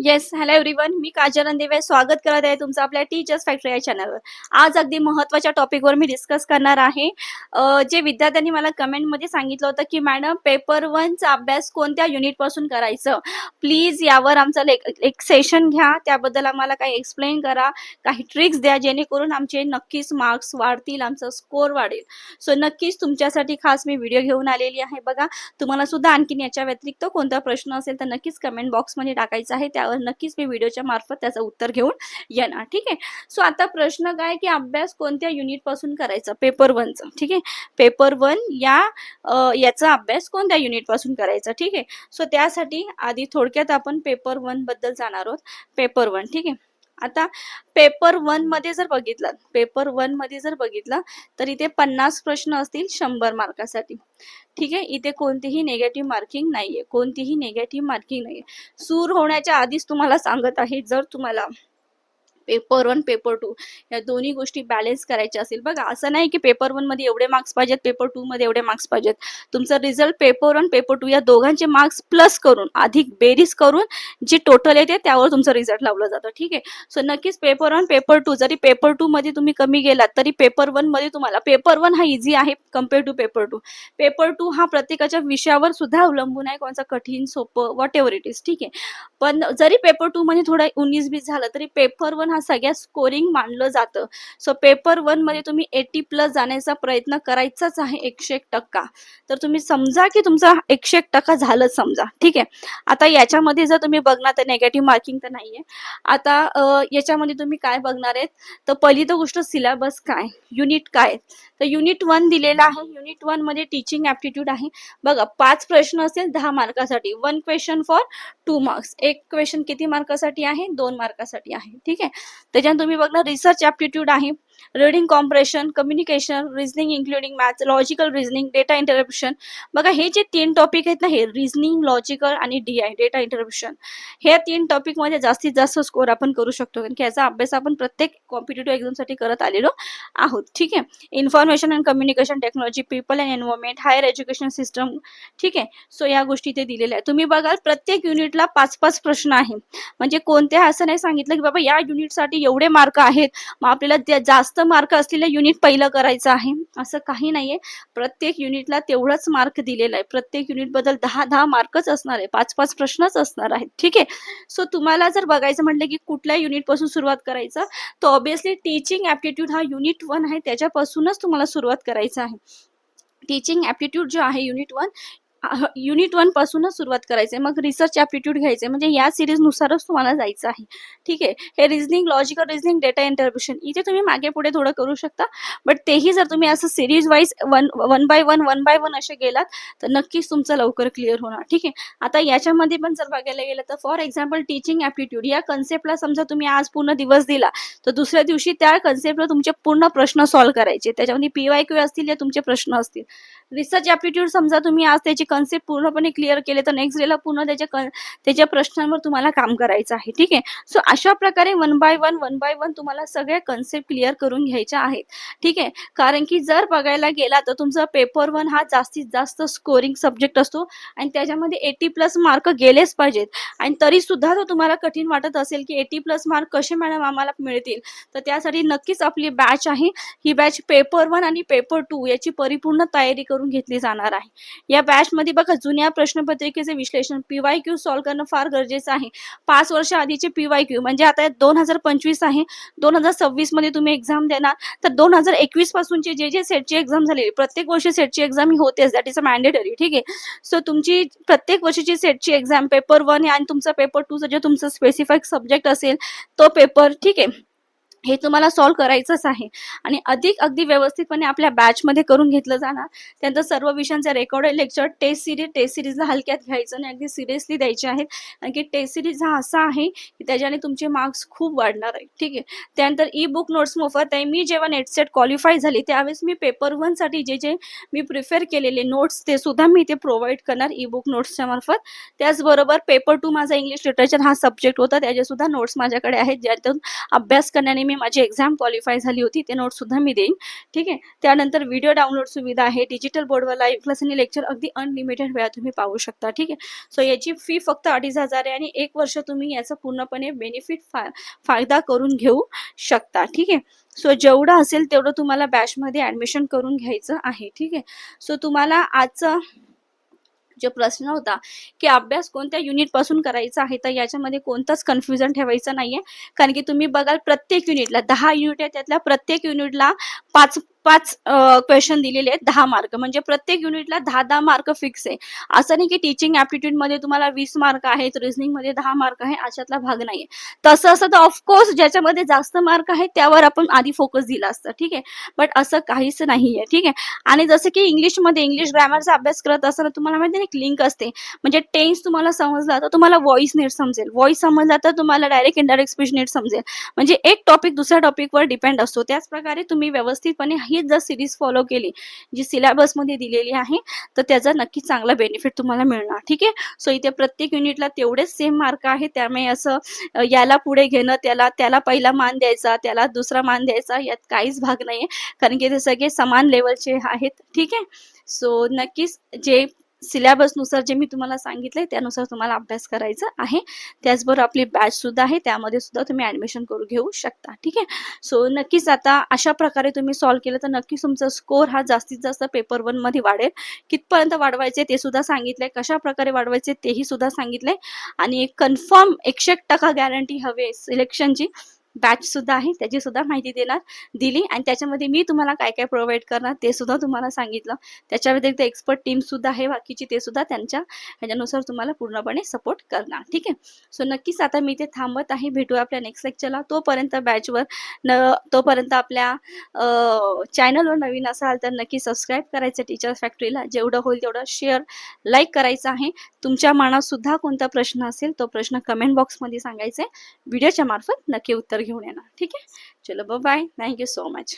Yes hello everyone मी काजल अंदेवे स्वागत करत आहे तुमचं आपल्या टीचर्स फॅक्टरी या चॅनलवर आज अगदी महत्त्वाच्या टॉपिकवर मी डिस्कस करणार आहे. जे विद्यार्थ्यांनी मला कमेंटमध्ये सांगितलं होतं की मॅडम पेपर वनचा अभ्यास कोणत्या युनिटपासून करायचं? प्लीज यावर आमचं लेक- एक सेशन घ्या. त्याबद्दल आम्हाला काही एक्सप्लेन करा. काही ट्रिक्स द्या जेणेकरून आमचे नक्कीच मार्क्स वाढतील आमचा स्कोर वाढेल. सो नक्कीच तुमच्यासाठी खास मी व्हिडिओ घेऊन आलेली आहे. बघा तुम्हाला सुद्धा आणखीन याच्या व्यतिरिक्त कोणता प्रश्न असेल तर नक्कीच कमेंट बॉक्समध्ये टाकायचा आहे. त्या त्यावर नक्कीच मी व्हिडिओच्या मार्फत त्याचं उत्तर घेऊन येणार ठीक आहे? सो आता प्रश्न काय की अभ्यास कोणत्या युनिटपासून करायचा? पेपर वनचा ठीक आहे? पेपर वन या याचा अभ्यास कोणत्या युनिटपासून करायचा ठीक आहे? सो त्यासाठी आधी थोडक्यात आपण पेपर वनबद्दल जाणार आहोत. पेपर वन ठीक आहे? आता पेपर वनमध्ये जर बघितलं पेपर वनमध्ये जर बघितलं तर इथे पन्नास प्रश्न असतील शंभर मार्कासाठी. ठीक आहे? इथे कोणतीही नेगेटिव्ह मार्किंग नाहीये. कोणतीही नेगेटिव्ह मार्किंग नाहीये. सूर होण्याच्या आधीच तुम्हाला सांगत आहे जर तुम्हाला पेपर वन पेपर टू या दोन्ही गोष्टी बॅलेन्स करायच्या असेल. बघा असं नाही की पेपर वनमध्ये एवढे मार्क्स पाहिजेत पेपर टू मध्ये एवढे मार्क्स पाहिजेत. तुमचा result paper one paper two या दोघांचे मार्क्स प्लस करून अधिक बेरीज करून जे टोटल येते त्यावर तुमचा रिझल्ट लावलं जातो. ठीक आहे? सो नक्कीच पेपर वन पेपर टू जरी पेपर टू मध्ये तुम्ही कमी गेलात तरी पेपर वनमध्ये तुम्हाला पेपर वन हा इझी आहे compare to paper two paper two हा प्रत्येकाच्या विषयावर सुद्धा अवलंबून आहे कोणचा कठीण सोपं वॉट एव्हर इट इज ठीक आहे? पण जरी पेपर टू मध्ये थोडा उन्नीस बीस झालं तरी पेपर वन हा सगळ्यात स्कोरिंग मानलं जातं. सो पेपर वनमध्ये तुम्ही एटी प्लस जाण्याचा प्रयत्न करायचाच आहे एकशे एक टक्का. तर तुम्ही समजा की तुमचा एकशे एक टक्का झालंच समजा. ठीक आहे? आता याच्यामध्ये जर तुम्ही बघणार तर नेगेटिव्ह मार्किंग तर नाहीये. आता अ, याच्यामध्ये तुम्ही काय बघणार आहेत? तर पहिली तर गोष्ट सिलेबस काय? युनिट काय? तर युनिट वन दिलेला आहे. युनिट वनमध्ये टीचिंग ऍप्टिट्यूड आहे. बघा पाच प्रश्न असेल दहा मार्कासाठी. One question for two marks एक क्वेश्चन किती मार्कासाठी आहे? दोन मार्कासाठी आहे. ठीक आहे? त्याच्यानंतर तुम्ही बघणार रिसर्च ऍप्टिट्यूड आहे. Reading comprehension communication reasoning including maths logical reasoning data interpretation बघा हे जे तीन टॉपिक आहेत ना हे रिझनिंग लॉजिकल आणि डी आय डेटा इंटरप्शन ह्या तीन टॉपिकमध्ये जास्तीत जास्त स्कोर आपण करू शकतो कारण की याचा अभ्यास आपण प्रत्येक कॉम्पिटेटिव्ह एक्झामसाठी करत आलेलो आहोत ठीक आहे? Information and communication technology people and environment higher education system ठीक आहे? सो या गोष्टी इथे दिलेल्या आहेत. तुम्ही बघाल प्रत्येक युनिटला पाच पाच प्रश्न आहे म्हणजे कोणत्या असं नाही सांगितलं की बाबा या युनिटसाठी एवढे मार्क आहेत. मग आपल्याला जास्त जास्त मार्क असलेलं युनिट पहिलं करायचं आहे. असं काही नाहीये. प्रत्येक युनिटला तेवढंच मार्क दिलेलं आहे. प्रत्येक युनिटबद्दल दहा दहा मार्कच असणार आहे. पाच पाच प्रश्नच असणार आहेत. ठीक आहे? सो तुम्हाला जर बघायचं म्हटलं की कुठल्या युनिटपासून सुरुवात करायचं तर ऑब्विसली टीचिंग ॲप्टिट्यूड हा युनिट वन आहे. त्याच्यापासूनच तुम्हाला सुरुवात करायचं आहे. टीचिंग ॲप्टिट्यूड जो आहे युनिट वन युनिट वन पासूनच सुरुवात करायचे मग रिसर्च ऍप्टिट्यूड घ्यायचे म्हणजे या सिरीज नुसारच तुम्हाला जायचं आहे. ठीक आहे? हे reasoning logical reasoning data interpretation इथे तुम्ही मागे पुढे थोडं करू शकता. बट तेही जर तुम्ही असं series wise one one by one one by one असे गेलात तर नक्कीच तुमचं लवकर क्लिअर होणार. ठीक आहे? आता याच्यामध्ये पण जर बघायला गेलं तर फॉर एक्झाम्पल टीचिंग ऍप्टिट्यूड या कन्सेप्टला समजा तुम्ही आज पूर्ण दिवस दिला तर दुसऱ्या दिवशी त्या कन्सेप्टला तुमचे पूर्ण प्रश्न सॉल्व्ह करायचे. त्याच्यामध्ये पीवाय क्यू असतील या तुमचे प्रश्न असतील. रिसर्च ॲप्टिट्यूड समजा तुम्ही आज त्याची कन्सेप्ट पूर्णपणे क्लिअर केले तर नेक्स्ट डेला पूर्ण त्याच्या कन त्याच्या प्रश्नांवर तुम्हाला काम करायचं आहे. ठीक आहे? सो अशा प्रकारे one by one one by one तुम्हाला सगळ्या कन्सेप्ट क्लिअर करून घ्यायच्या आहेत. ठीक आहे? कारण की जर बघायला गेला तर तुमचा पेपर वन हा जास्तीत जास्त स्कोरिंग सब्जेक्ट असतो आणि त्याच्यामध्ये एटी प्लस मार्क गेलेच पाहिजेत. आणि तरी सुद्धा जर तुम्हाला कठीण वाटत असेल की एटी प्लस मार्क कसे मॅडम आम्हाला मिळतील? तर त्यासाठी नक्कीच आपली बॅच आहे. ही बॅच पेपर वन आणि पेपर टू याची परिपूर्ण तयारी करून घेतली जाणार आहे. या बॅचमध्ये बघा जुन्या प्रश्नपत्रिकेचे विश्लेषण पीवाय क्यू सॉल्व्ह करणं फार गरजेचं आहे. पाच वर्ष आधीचे पीवाय क्यू म्हणजे आता दोन हजार पंचवीस आहे. दोन हजार सव्वीसमध्ये तुम्ही एक्झाम देणार. तर दोन हजार एकवीस पासूनचे जे जे सेटची एक्झाम झालेली प्रत्येक वर्षी सेटची एक्झाम ही होतेच. दॅट इज अ मॅन्डेटरी ठीक आहे? सो तुमची प्रत्येक वर्षीची सेटची एक्झाम पेपर वन आणि तुमचा पेपर टू जे तुमचं स्पेसिफिक सब्जेक्ट असेल तो पेपर ठीक आहे? हे तुम्हाला सॉल्व्ह करायचंच आहे. आणि अधिक अगदी व्यवस्थितपणे आपल्या बॅचमध्ये करून घेतलं जाणार. त्यानंतर सर्व विषयांचे recorded lecture test series test सिरीजला हलक्यात घ्यायचं आणि अगदी सिरियसली द्यायचे आहेत. कारण की टेस्ट सिरीज हा असा आहे की त्याच्याने तुमचे मार्क्स खूप वाढणार आहेत. ठीक आहे? त्यानंतर ई बुक नोट्स मोफत आहे. मी जेव्हा नेट सेट क्वालिफाय झाली त्यावेळेस मी पेपर वनसाठी जे जे मी प्रिफर केलेले नोट्स ते सुद्धा मी इथे प्रोव्हाइड करणार ई बुक नोट्सच्या मार्फत. त्याचबरोबर पेपर टू माझा इंग्लिश लिटरेचर हा सब्जेक्ट होता. त्याचे सुद्धा नोट्स माझ्याकडे आहेत. ज्यातून अभ्यास करण्याने मी माझी एक्झाम क्वालिफाय झाली होती ते नोट्ससुद्धा मी देईन. ठीक आहे? त्यानंतर व्हिडिओ डाउनलोड सुविधा आहे. डिजिटल बोर्डवर लाईव्ह क्लास आणि लेक्चर अगदी अनलिमिटेड वेळा तुम्ही पाहू शकता. ठीक आहे? सो याची फी फक्त अडीच हजार आहे आणि एक वर्ष तुम्ही याचा पूर्णपणे बेनिफिट फा फायदा करून घेऊ शकता. ठीक आहे? सो जेवढं असेल तेवढं तुम्हाला बॅचमध्ये ॲडमिशन करून घ्यायचं आहे. ठीक आहे? सो तुम्हाला आजचं जो प्रश्न होता की अभ्यास कोणत्या युनिटपासून करायचा आहे? तर याच्यामध्ये कोणताच कन्फ्युजन ठेवायचं नाहीये. कारण की तुम्ही बघाल प्रत्येक युनिटला दहा युनिट आहे त्यातल्या प्रत्येक युनिटला पाच पाच क्वेश्चन दिलेले आहेत दहा मार्क म्हणजे प्रत्येक युनिटला दहा दहा मार्क फिक्स आहे. असं नाही की टीचिंग ऍप्टिट्यूडमध्ये तुम्हाला वीस मार्क आहेत रिझनिंगमध्ये दहा मार्क आहे अशातला भाग नाहीये. तसं असं तर ऑफकोर्स ज्याच्यामध्ये जास्त मार्क आहेत त्यावर आपण आधी फोकस दिला असतं. ठीक आहे? बट असं काहीच नाहीये. ठीक आहे? आणि जसं की इंग्लिशमध्ये इंग्लिश ग्रामरचा अभ्यास करत असताना तुम्हाला माहिती आहे एक लिंक असते. म्हणजे टेन्स तुम्हाला समजला तर तुम्हाला व्हॉइस नीट समजेल. व्हॉइस समजला तर तुम्हाला डायरेक्ट इनडायरेक्ट स्पीच नीट समजेल. म्हणजे एक टॉपिक दुसऱ्या टॉपिकवर डिपेंड असतो. त्याच प्रकारे तुम्ही व्यवस्थितपणे हीच जर सिरीज फॉलो केली जी सिलेबसमध्ये दिलेली आहे तर त्याचा नक्की चांगला बेनिफिट तुम्हाला मिळणार ठीक आहे? सो इथे प्रत्येक युनिटला तेवढेच सेम मार्क आहे. त्यामुळे असं याला पुढे घेणं त्याला त्याला पहिला मान द्यायचा त्याला दुसरा मान द्यायचा यात काहीच भाग नाहीये. कारण की ते सगळे समान लेवलचे आहेत ठीक आहे? सो नक्कीच जे सिलेबसनुसार जे मी तुम्हाला सांगितलंय त्यानुसार तुम्हाला अभ्यास करायचा आहे. त्याचबरोबर आपली बॅच सुद्धा आहे त्यामध्ये सुद्धा तुम्ही ऍडमिशन करून घेऊ शकता ठीक आहे? सो नक्कीच आता अशा प्रकारे तुम्ही सॉल्व्ह केलं तर नक्कीच तुमचा स्कोर हा जास्तीत जास्त पेपर वनमध्ये वाढेल. कितपर्यंत वाढवायचे ते सुद्धा सांगितलंय कशा प्रकारे वाढवायचे तेही सुद्धा सांगितलंय. आणि कन्फर्म एकशे एक टक्का गॅरंटी हवे सिलेक्शनची बॅच सुद्धा आहे. त्याची सुद्धा माहिती देणार दिली. आणि त्याच्यामध्ये मी तुम्हाला काय काय प्रोव्हाइड करणार ते सुद्धा तुम्हाला सांगितलं. त्याच्या व्यतिरिक्त एक्सपर्ट टीम सुद्धा आहे. बाकीची ते सुद्धा त्यांच्या ह्याच्यानुसार तुम्हाला पूर्णपणे सपोर्ट करणार. ठीक आहे? सो नक्कीच आता मी ते थांबत आहे. भेटूया आपल्या नेक्स्ट लेक्चरला तोपर्यंत बॅचवर न तोपर्यंत आपल्या चॅनलवर नवीन असाल तर नक्की सबस्क्राईब करायचं टीचर्स फॅक्टरीला जेवढं होईल तेवढं शेअर लाईक करायचं आहे. तुमच्या मनात सुद्धा कोणता प्रश्न असेल तो प्रश्न कमेंट बॉक्समध्ये सांगायचा आहे व्हिडिओच्या मार्फत नक्की उत्तर घेऊन येणार. ठीक आहे? चलो बाय थँक्यू सो मच